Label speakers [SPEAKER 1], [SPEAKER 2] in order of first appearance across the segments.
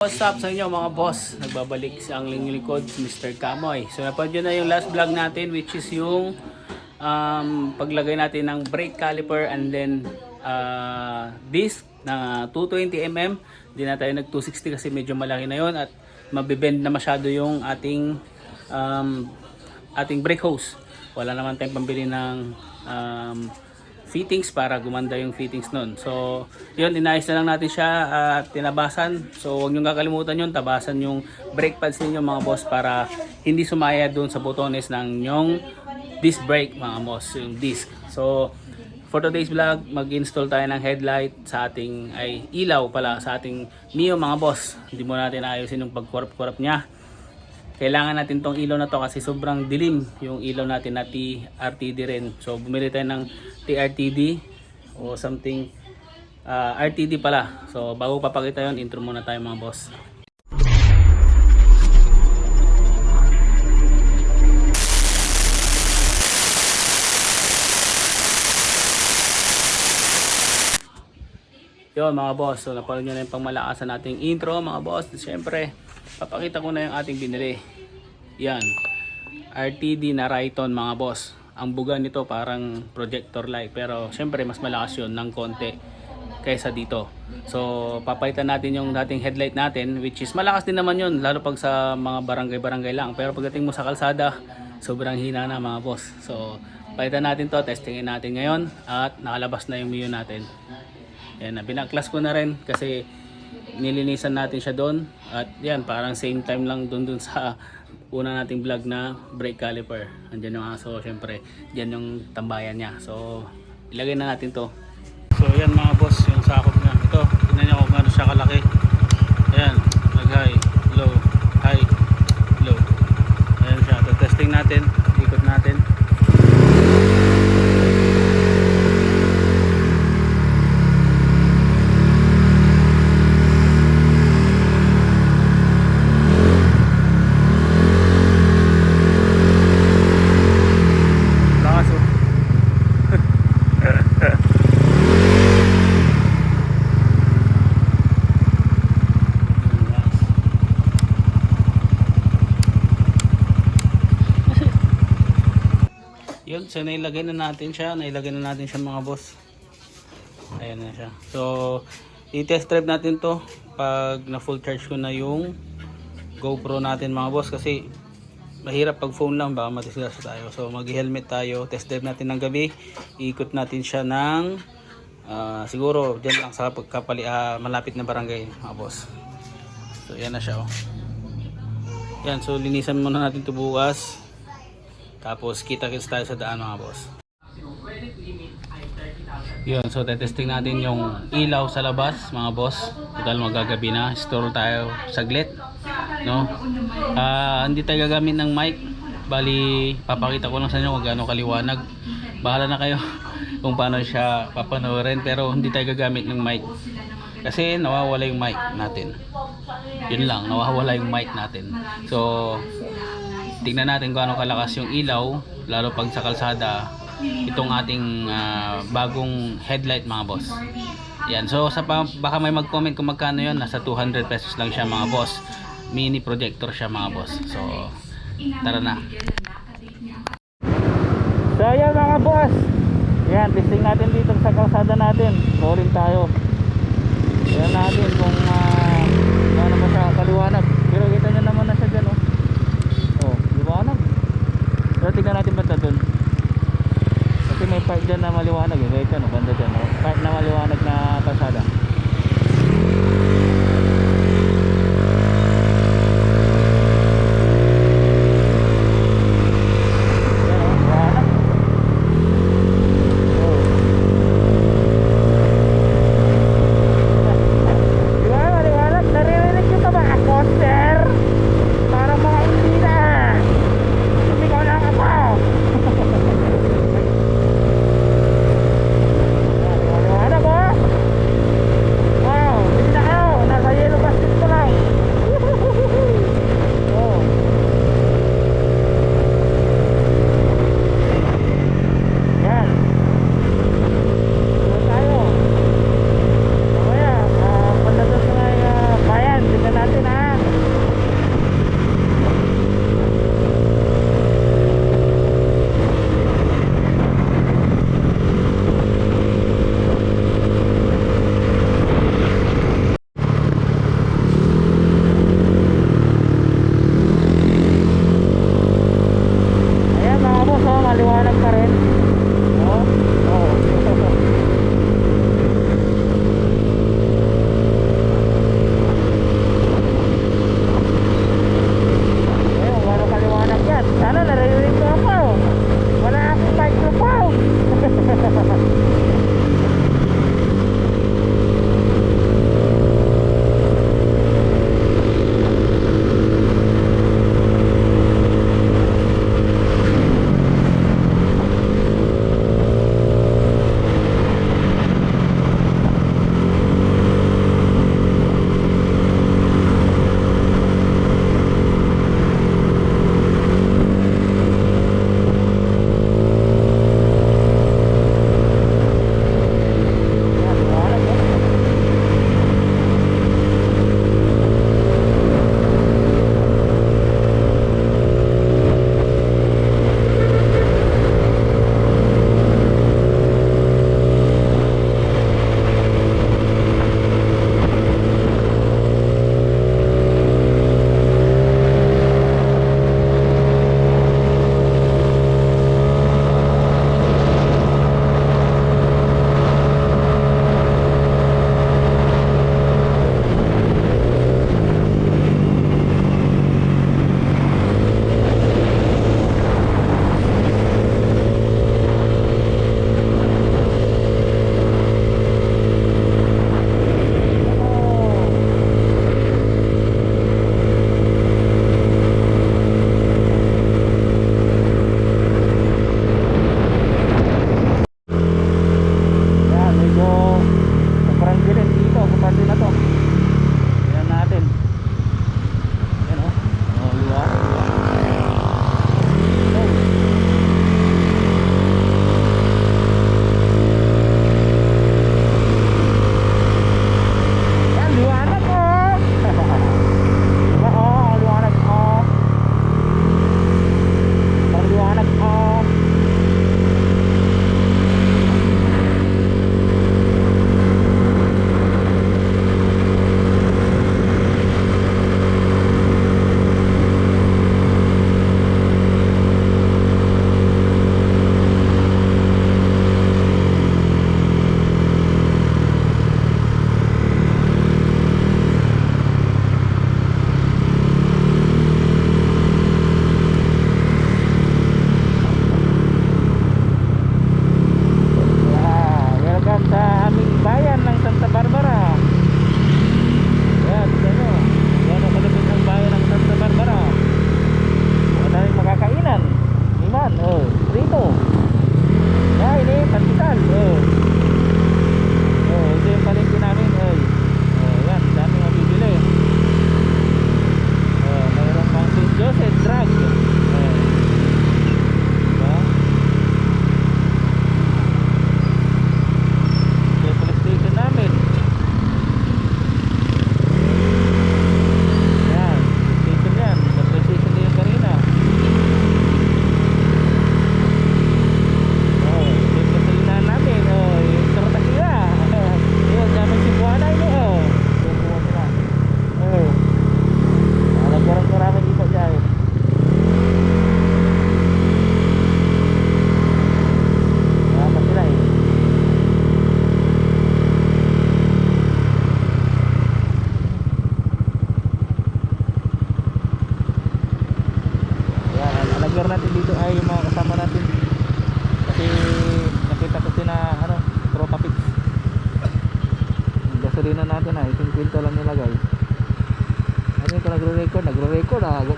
[SPEAKER 1] What's up sa inyo mga boss? Nagbabalik sa ang lingling likod, si Mr. Kamoy. So nyo na yung last vlog natin which is yung um, paglagay natin ng brake caliper and then uh, disc na 220mm. Hindi na tayo nag 260 kasi medyo malaki na yon at mabibend na masyado yung ating um, ating brake hose. Wala naman tayong pambili ng um, fittings para gumanda yung fittings nun. So, yun, inayos na lang natin siya at tinabasan. So, huwag nyo kakalimutan yun, tabasan yung brake pads ninyo mga boss para hindi sumaya doon sa botones ng yung disc brake mga boss, yung disc. So, for today's vlog, mag-install tayo ng headlight sa ating, ay ilaw pala sa ating Mio mga boss. Hindi mo natin ayusin yung pagkurap-kurap niya kailangan natin tong ilaw na to kasi sobrang dilim yung ilaw natin na TRTD rin. So bumili tayo ng TRTD o something ah, RTD pala. So bago papakita yon intro muna tayo mga boss. Yun mga boss, so napanood nyo na yung pangmalakasan nating intro mga boss. Siyempre, papakita ko na yung ating binili. Yan, RTD na Rayton mga boss. Ang buga nito parang projector light pero siyempre mas malakas yun ng konti kaysa dito. So papalitan natin yung dating headlight natin which is malakas din naman yun lalo pag sa mga barangay-barangay lang. Pero pagdating mo sa kalsada, sobrang hina na mga boss. So palitan natin to, testingin natin ngayon at nakalabas na yung Mio natin. Yan, na binaklas ko na rin kasi nilinisan natin siya doon at yan parang same time lang doon doon sa una nating vlog na brake caliper. Andiyan yung aso, syempre, diyan yung tambayan niya. So, ilagay na natin to. So, yan mga boss, yung sakop niya. Ito, tingnan niyo kung gaano siya kalaki. Ayan, nag-high, low, high, low. Ayan siya. So, testing natin. Lakas oh. Yun, so nailagay na natin siya. Nailagay na natin siya mga boss. Ayan na siya. So, i-test drive natin to pag na full charge ko na yung GoPro natin mga boss kasi mahirap pag phone lang baka matisgrasya tayo. So mag-helmet tayo, test drive natin ng gabi, ikot natin siya ng ah, siguro diyan lang sa pagkapali ah, malapit na barangay mga boss. So yan na siya oh. Yan, so linisan muna natin ito bukas. Tapos kita-kits tayo sa daan mga boss. Yun, so testing natin yung ilaw sa labas mga boss. Total magagabi na. Store tayo saglit. No? Ah, hindi tayo gagamit ng mic. Bali, papakita ko lang sa inyo kung gaano kaliwanag. Bahala na kayo kung paano siya papanoorin. Pero hindi tayo gagamit ng mic. Kasi nawawala yung mic natin. Yun lang, nawawala yung mic natin. So, tingnan natin kung ano kalakas yung ilaw. Lalo pag sa kalsada, itong ating ah, bagong headlight mga boss. Yan. So sa pa, baka may mag-comment kung magkano 'yon, nasa 200 pesos lang siya mga boss. Mini projector siya mga boss. So tara na. So yan mga boss. Yan, testing natin dito sa kalsada natin. Rolling tayo. Yan natin kung uh, ano ba siya kaliwanag. Pero kita nyo naman na siya dyan oh. Oh, liwanag. Pero tingnan natin banda dun. Kasi may part dyan na maliwanag eh. Wait ano, banda dyan. Oh. Part na maliwanag na kalsada.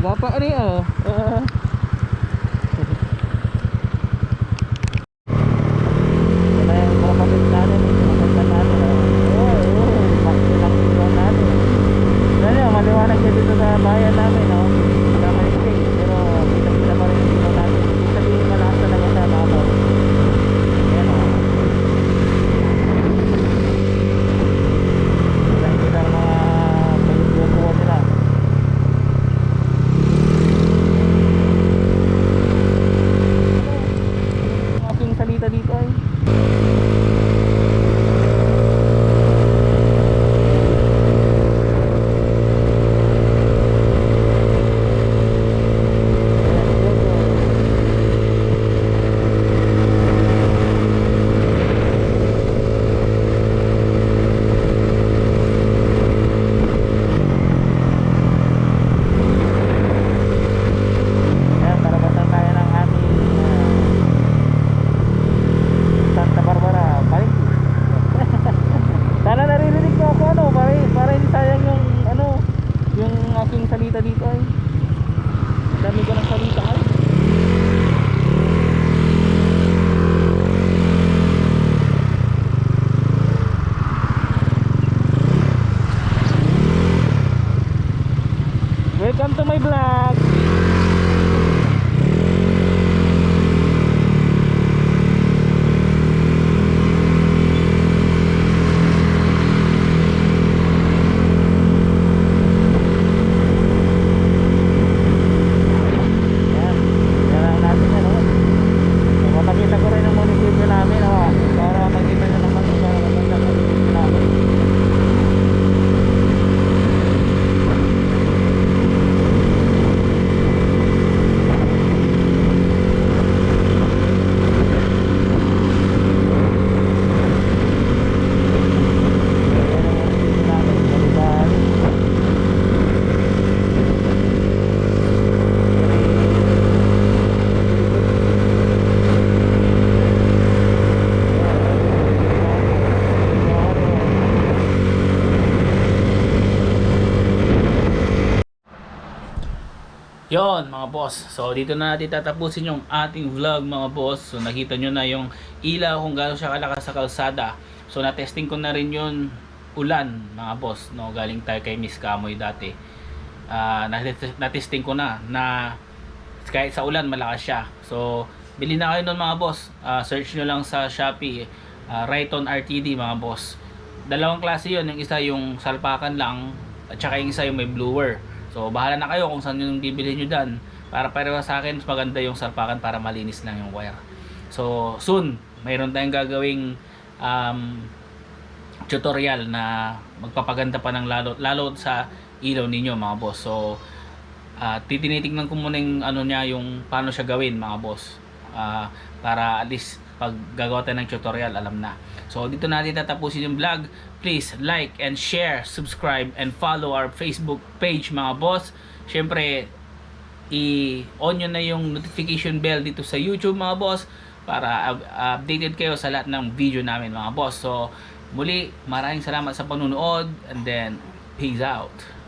[SPEAKER 2] Gwapa ka niya oh. Ah.
[SPEAKER 1] Yon mga boss. So dito na natin tatapusin yung ating vlog mga boss. So nakita nyo na yung ilaw kung gaano siya kalakas sa kalsada. So na-testing ko na rin yung ulan mga boss. No, galing tayo kay Miss Kamoy dati. Na- na-testing ko na na kahit sa ulan malakas siya. So bili na kayo nun mga boss. Ah, search nyo lang sa Shopee. Ah, Rayton RTD mga boss. Dalawang klase yon Yung isa yung salpakan lang at saka yung isa yung may blower. So bahala na kayo kung saan yung bibili nyo dyan. Para pareho sa akin, maganda yung salpakan para malinis lang yung wire. So soon, mayroon tayong gagawing um, tutorial na magpapaganda pa ng lalo, lalo sa ilaw ninyo mga boss. So uh, titinitingnan ko muna yung ano niya yung paano siya gawin mga boss. Ah, para at least pag gagawa tayo ng tutorial alam na. So dito natin tatapusin yung vlog. Please like and share, subscribe and follow our Facebook page mga boss. Syempre i-on nyo na yung notification bell dito sa YouTube mga boss para up- updated kayo sa lahat ng video namin mga boss. So muli maraming salamat sa panunood and then peace out.